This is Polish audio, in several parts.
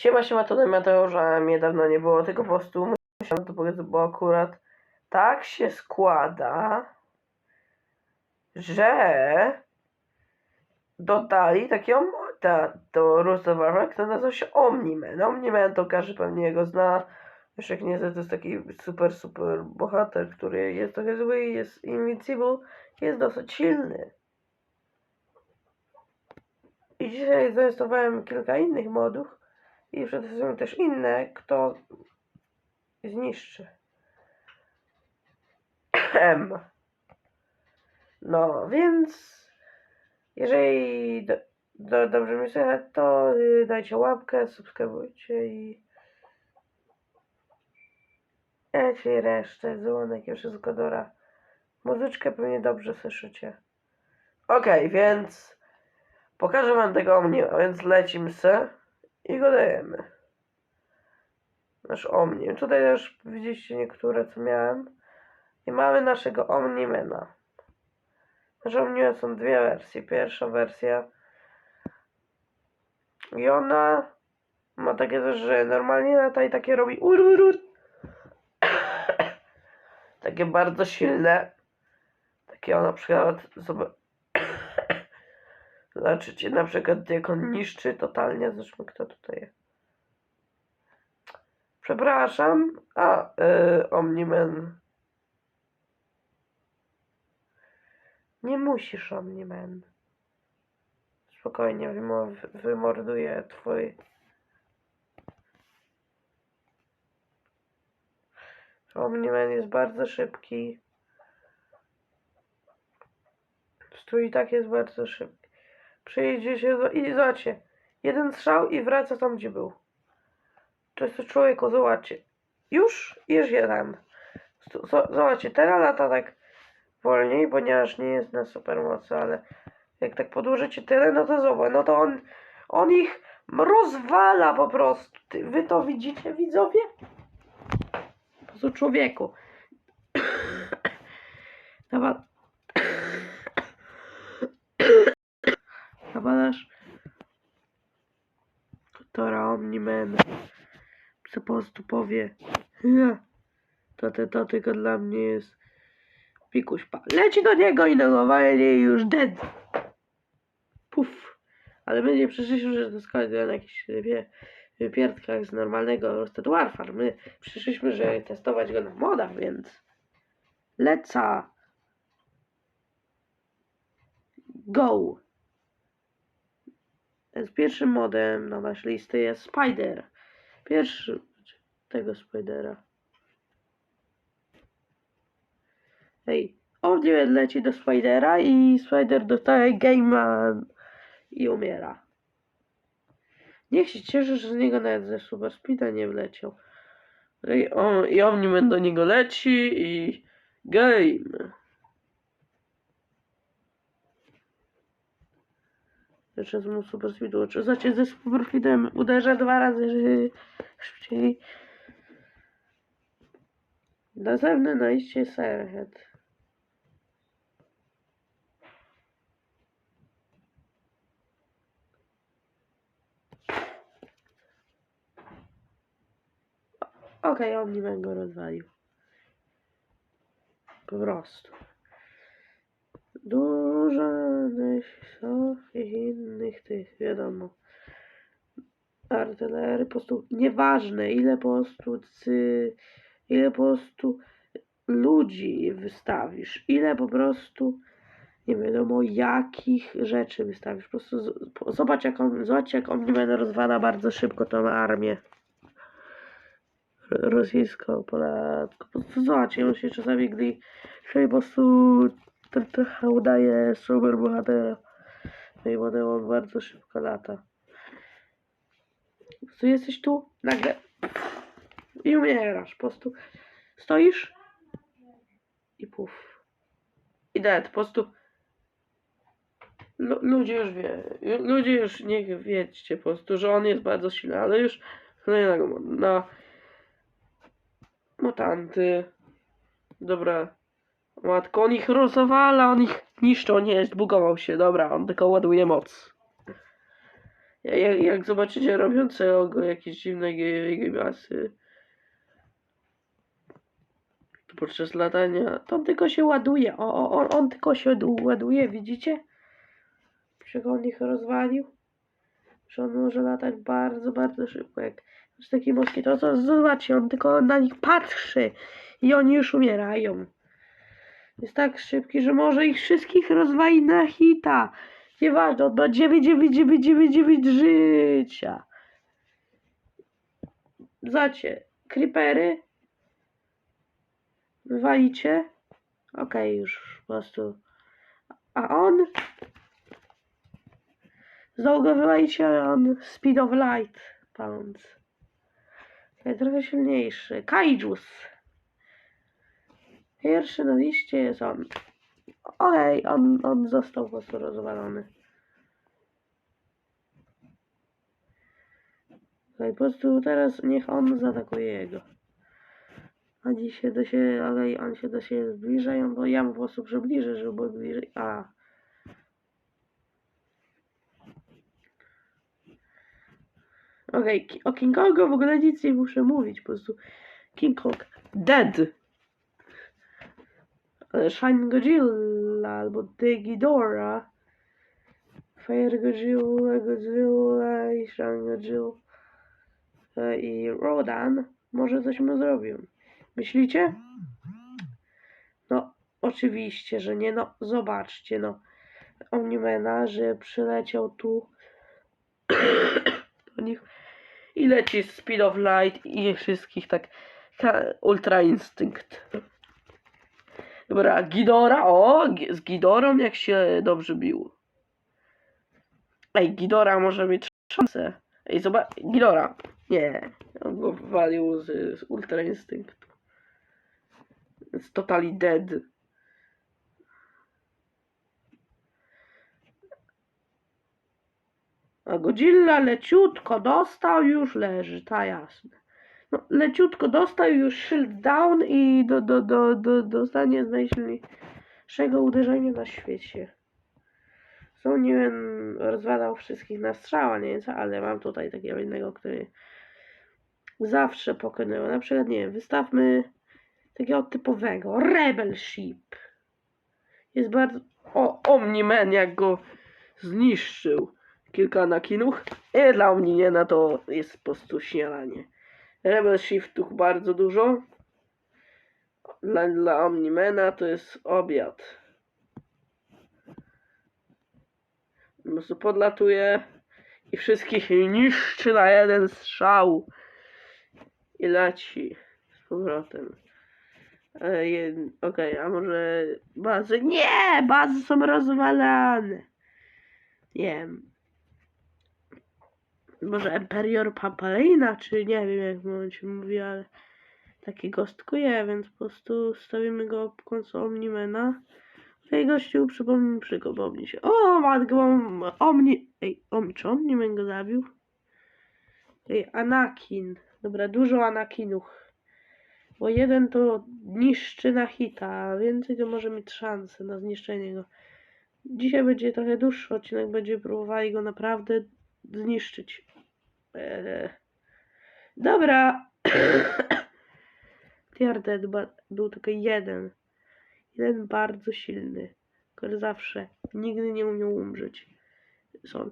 Siema, siema, to Mateusza. Mnie dawno nie było, tylko po prostu musiałem to powiedzieć, bo akurat tak się składa, że dodali takiego moda do Roosevelt, który nazywa się Omni-Man. Omni-Man to każdy pewnie go zna. Jak nie to jest taki super, super bohater, który jest trochę zły, jest invincible, jest dosyć silny. I dzisiaj zainstallowałem kilka innych modów i przetestuję też inne, kto zniszczy. Em. No, więc jeżeli do, do, dobrze mi to y, dajcie łapkę, subskrybujcie i Eci resztę, dzwonek i wszystko dora. Muzyczkę pewnie dobrze słyszycie. Okej, więc pokażę wam tego mnie, więc lecimy se i go dajemy. Nasz Omni. Tutaj też widzieliście niektóre, co miałem. I mamy naszego Omnimena. Nasz Omnimen są dwie wersje. Pierwsza wersja i ona ma takie też, że normalnie lata i takie robi ur, ur, ur. Takie bardzo silne. Takie on na przykład Zobaczycie na przykład jak on niszczy totalnie. Zresztą kto tutaj jest. Przepraszam. A, yy, Omniman. Nie musisz, Omniman. Spokojnie, wymo- wymorduję twój... Omniman jest bardzo szybki. Stój i tak jest bardzo szybki. Przyjdzie się do... i zobaczcie. Jeden strzał i wraca tam, gdzie był. To jest to człowieku, zobaczcie. Już jest jeden. Zobaczcie, teraz lata tak wolniej, ponieważ nie jest na supermocy, ale jak tak podłożycie tyle, no to zobacz, no to on, on ich rozwala po prostu. Wy to widzicie, widzowie? Po prostu człowieku. Nawal... Omniman po prostu powie "Ja, to, to, to tylko dla mnie jest pikuś pa. Leci do niego i normalnie już dead. Puf. Ale nie przyszliśmy, że to skończy na jakichś wypierdkach z normalnego Roasted Warfare. My przyszliśmy, żeby testować go na modach, więc leca. Go. Więc pierwszym modem na naszej listy jest Spider. Pierwszy tego Spidera. Ej, on nie leci do Spidera i Spider dostaje Gameman i umiera. Niech się cieszy, że z niego nawet ze Super Speeda nie wleciał. I, on, i Omniman do niego leci i game. Jeszcze z mu Super Speedu. Czy znacie ze Super Speedem uderza dwa razy że szybciej. Następne najście Firehead. Okej, on nie go rozwalił. Po prostu. Dużo są i innych tych, wiadomo. Artylery, po prostu nieważne ile po prostu cy, ile po prostu ludzi wystawisz, ile po prostu nie wiadomo jakich rzeczy wystawisz. Po prostu zobacz jak on, zobacz jak on będzie rozwala bardzo szybko tą armię rosyjską, polacką. Po prostu zobacz, on się czasami gdy się po prostu trochę udaje super bohatera. No i potem on bardzo szybko lata. Prostu jesteś tu, nagle i umierasz. Po prostu stoisz i puf. I dead. Po prostu Lu- ludzie już wie, ludzie już niech wiedzcie po prostu, że on jest bardzo silny, ale już kolejnego mo- na mutanty. Dobra. Matko, on ich rozwala, on ich niszczy, on nie jest, bugował się, dobra, on tylko ładuje moc. Jak, jak zobaczycie robiącego jakieś dziwne to podczas latania, to on tylko się ładuje. O, o, on, on tylko się ładu- ładuje, widzicie? Czego on ich rozwalił? Że on może latać bardzo, bardzo szybko. Jak jest taki moskito, to zobaczcie, on tylko na nich patrzy i oni już umierają. Jest tak szybki, że może ich wszystkich rozwalić na hita. Nieważne, on ma 99999 życia. Zacie, creepery. Wywalicie. Okej, już po prostu. A on? Znowu go wywalicie, ale on speed of light pounds. Trochę silniejszy. Kaijus. Pierwszy na liście jest on. Okej, on, on został po prostu rozwalony. Okej, po prostu teraz niech on zaatakuje jego. Oni się do siebie, ale on się do siebie zbliżają, bo ja mu po prostu przybliżę, żeby był bliżej. A. Okej, ki- o King Kongu w ogóle nic nie muszę mówić, po prostu King Kong dead. Godzilla albo The Ghidorah, Fire Godzilla, Godzilla i e, i Rodan może coś mu zrobią. Myślicie? No, oczywiście, że nie. No, zobaczcie, no. Omnimena, że przyleciał tu do nich i leci Speed of Light i wszystkich tak Ultra Instynkt. Dobra, Gidora, o, z Gidorą jak się dobrze bił. Ej, Gidora może mieć szansę. Ej, zobacz, Gidora. Nie, on go wywalił z, z Ultra Instynktu. Jest totally dead. A Godzilla leciutko dostał, już leży, ta jasne. No, leciutko dostał, już shield down i do, do, do, do, dostanie z najsilniejszego uderzenia na świecie. Są nie wiem, rozwalał wszystkich na strzała, nie wiem ale mam tutaj takiego innego, który zawsze pokonywał. Na przykład, nie wiem, wystawmy takiego typowego Rebel Ship. Jest bardzo... O, Omni-Man jak go zniszczył. Kilka nakinów. I dla Omni-Mana to jest po prostu śniadanie. Rebel Shiftów bardzo dużo. Dla, dla Omnimana to jest obiad. Po prostu podlatuje i wszystkich niszczy na jeden strzał. I leci z powrotem. Okej, a może bazy? Nie! Bazy są rozwalane. Nie wiem. Może Emperior Papalina, czy nie wiem jak on się mówi, ale taki gostkuje, więc po prostu stawimy go w końcu Omnimena. Ej gościu, przypomnij, przypomnij się. O, matko, mam Omni... Ej, om, czy Omnimen go zabił? Ej, Anakin. Dobra, dużo Anakinów. Bo jeden to niszczy na hita, a więcej to może mieć szansę na zniszczenie go. Dzisiaj będzie trochę dłuższy odcinek, będziemy próbowali go naprawdę zniszczyć. Eee. Dobra. Ba- był tylko jeden. Jeden bardzo silny, który zawsze, nigdy nie umiał umrzeć. Są.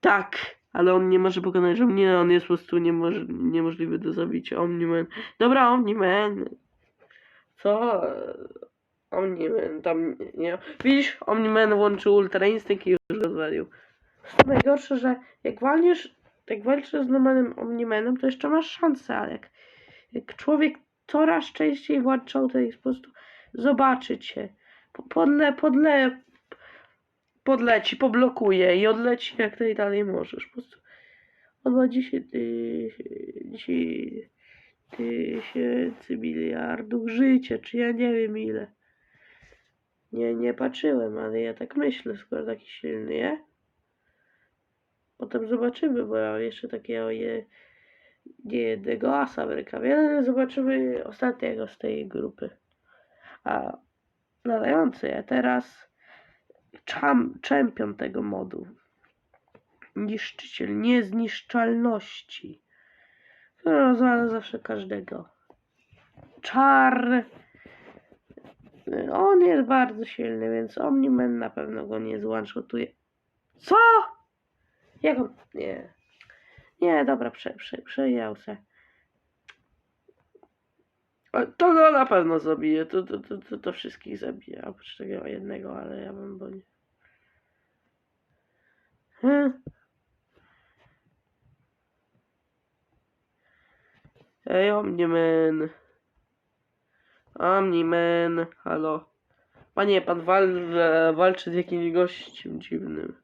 Tak, ale on nie może pokonać, że nie, on jest po prostu niemoż, niemożliwy do zabicia. Omniman. Dobra, Omniman. Co? Omniman tam nie. Widzisz, Omniman włączył Ultra Instinct i już rozwalił. Najgorsze, że jak walniesz, jak walczysz z normalnym Omnimanem, to jeszcze masz szansę, ale jak, jak człowiek coraz częściej włączał, to jest po prostu. Po- Podle, podle, podleci, poblokuje i odleci jak najdalej możesz. Po prostu on ma dzisiaj, ty, dzisiaj tysięcy miliardów życia, czy ja nie wiem ile. Nie, nie patrzyłem, ale ja tak myślę, skoro taki silny, nie? Potem zobaczymy, bo ja jeszcze takiego je, nie jednego asa w rękawie, ale zobaczymy ostatniego z tej grupy. A nadający ja teraz czam, czempion tego modu. Niszczyciel niezniszczalności. Który rozwala zawsze każdego. Czar. On jest bardzo silny, więc Omniman na pewno go nie złanshotuje. Co? Jak on? Nie. Nie, dobra, prze, prze, przejął To go na pewno zabije. To, to, to, to, to wszystkich zabije. Oprócz tego jednego, ale ja bym bo nie. Hmm. Ej, Omniman. Omniman, halo. Panie, pan wal, walczy z jakimś gościem dziwnym.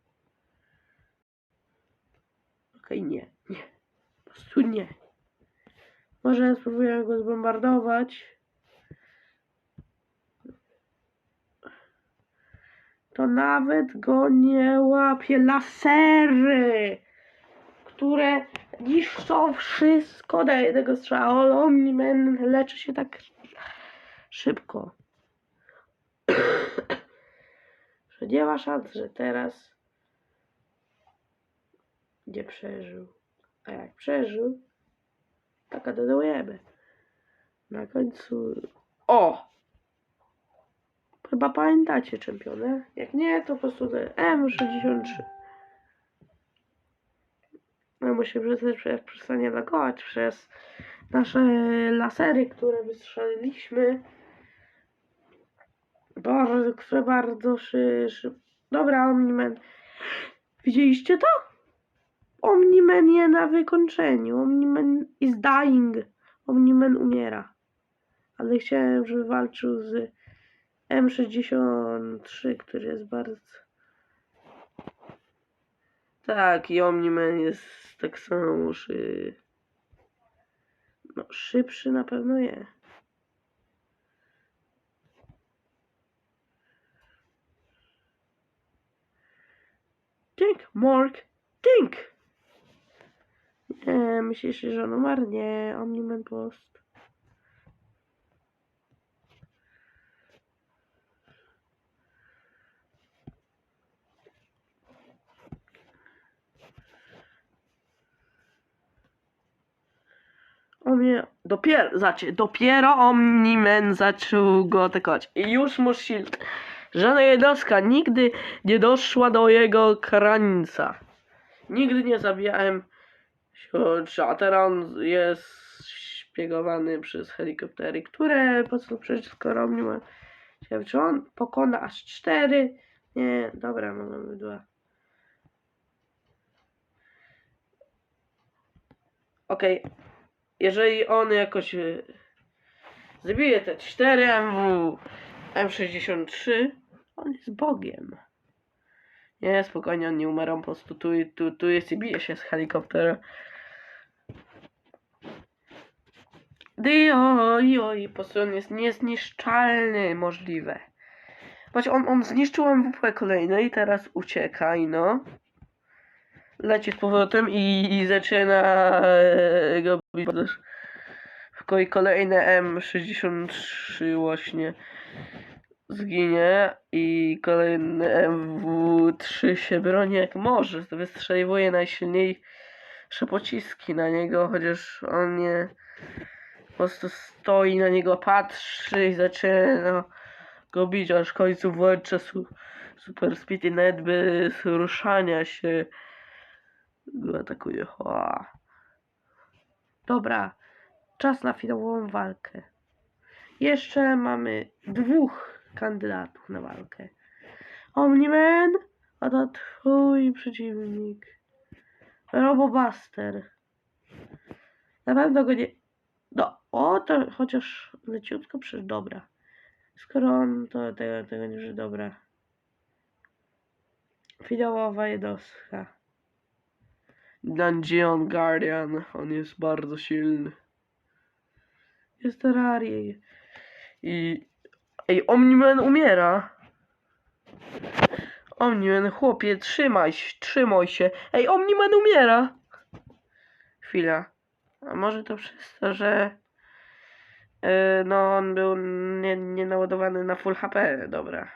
Okej, nie, nie. Po prostu nie. Może spróbuję go zbombardować. To nawet go nie łapie lasery, które niszczą wszystko do jednego strzału. ale Omniman leczy się tak szybko. że nie ma szans, że teraz nie przeżył. A jak przeżył, to kontynuujemy. Na końcu... O! Chyba pamiętacie czempionę? Jak nie, to po prostu te M63. No muszę przyznać, że przestanie lagować przez nasze lasery, które wystrzeliliśmy. Bardzo, bardzo szy, szy... Dobra, Omniman. Widzieliście to? Omniman je na wykończeniu. Omniman is dying. Omniman umiera. Ale chciałem, żeby walczył z M63, który jest bardzo... Tak, i Omniman jest tak samo szy... No, szybszy na pewno nie. Think, Mark, think! Nie, myślisz, że on umarł? Nie, Omniman Post. O mnie, dopiero, znaczy, dopiero Omniman zaczął go atakować. I już mu shield. Żadna jednostka nigdy nie doszła do jego krańca. Nigdy nie zabijałem siodrza, a teraz on jest szpiegowany przez helikoptery, które po co przecież skoro Omniman się czy on pokona aż cztery? Nie, dobra, mamy dwa. Okej, jeżeli on jakoś e, zabije te 4 MW M63, on jest Bogiem. Nie, spokojnie, on nie umarł, on po prostu tu, tu, tu jest i bije się z helikoptera. Dio, io, i po prostu on jest niezniszczalny, możliwe. Choć on, on zniszczył MWP kolejne i teraz ucieka i no. Leci z powrotem i, i zaczyna e, go bić. też. Kolejne M63 właśnie zginie i kolejny MW3 się broni jak może. Wystrzeliwuje najsilniejsze pociski na niego, chociaż on nie po prostu stoi na niego, patrzy i zaczyna go bić, aż w końcu włącza su super speed i nawet bez ruszania się go atakuje. Hoa. Dobra, czas na finałową walkę. Jeszcze mamy dwóch kandydatów na walkę. Omniman, a to twój przeciwnik. Robobuster. Na pewno go nie... No, o, to chociaż leciutko przecież dobra. Skoro on, to tego, tego nie że dobra. Finałowa jednostka. Dungeon Guardian, on jest bardzo silny. Jest terrariej. I... Ej, Omniman umiera. Omniman, chłopie, trzymaj się, trzymaj się. Ej, Omniman umiera. Chwila. A może to przez to, że... e, no, on był nie, nie naładowany na full HP, dobra.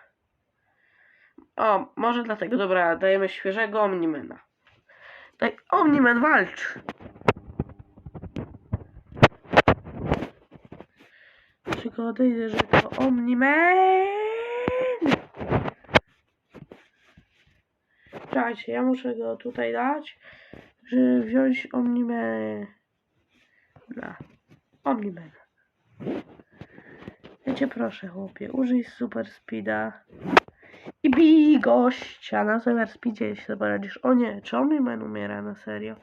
O, może dlatego, dobra, dajemy świeżego Omnimana. Daj, Omniman walcz! Tylko odejdę, że to Omniman! Czekajcie, ja muszę go tutaj dać, żeby wziąć Omniman. Na. Omniman. Wiecie, proszę chłopie, użyj super speeda i bij gościa na super speedzie, sobie poradzisz. O nie, czy Omniman umiera na serio?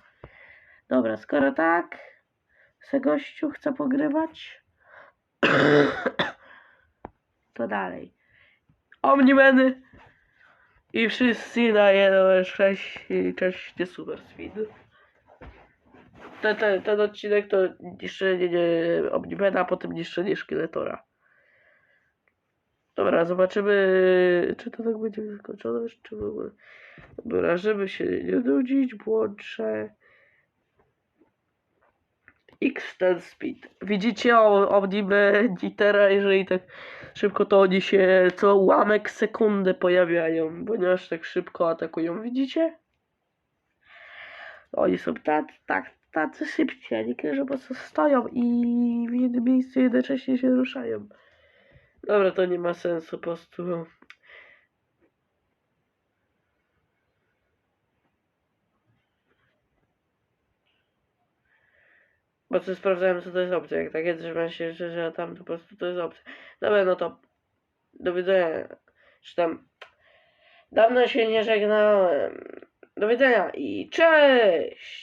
Dobra, skoro tak, se gościu chce pogrywać, to dalej. Omnimeny i wszyscy na 1.6 i cześć, nie super speed. Ten, ten, ten odcinek to niszczenie nie, Omnimena, a potem niszczenie szkieletora. Dobra, zobaczymy, czy to tak będzie skończone, czy w ogóle. Dobra, żeby się nie nudzić, włączę X ten speed. Widzicie o, Omnimę Nitera, jeżeli tak szybko, to oni się co ułamek sekundy pojawiają, ponieważ tak szybko atakują, widzicie? Oni są tacy, tak, tacy szybci, a niektórzy po prostu stoją i w jednym miejscu jednocześnie się ruszają. Dobra, to nie ma sensu, po prostu. Bo co sprawdzałem, co to jest opcja. Jak takie drzewa się, że, że tam po prostu to jest opcja. Dobra, no to do widzenia. Czy tam dawno się nie żegnałem. Do widzenia i cześć!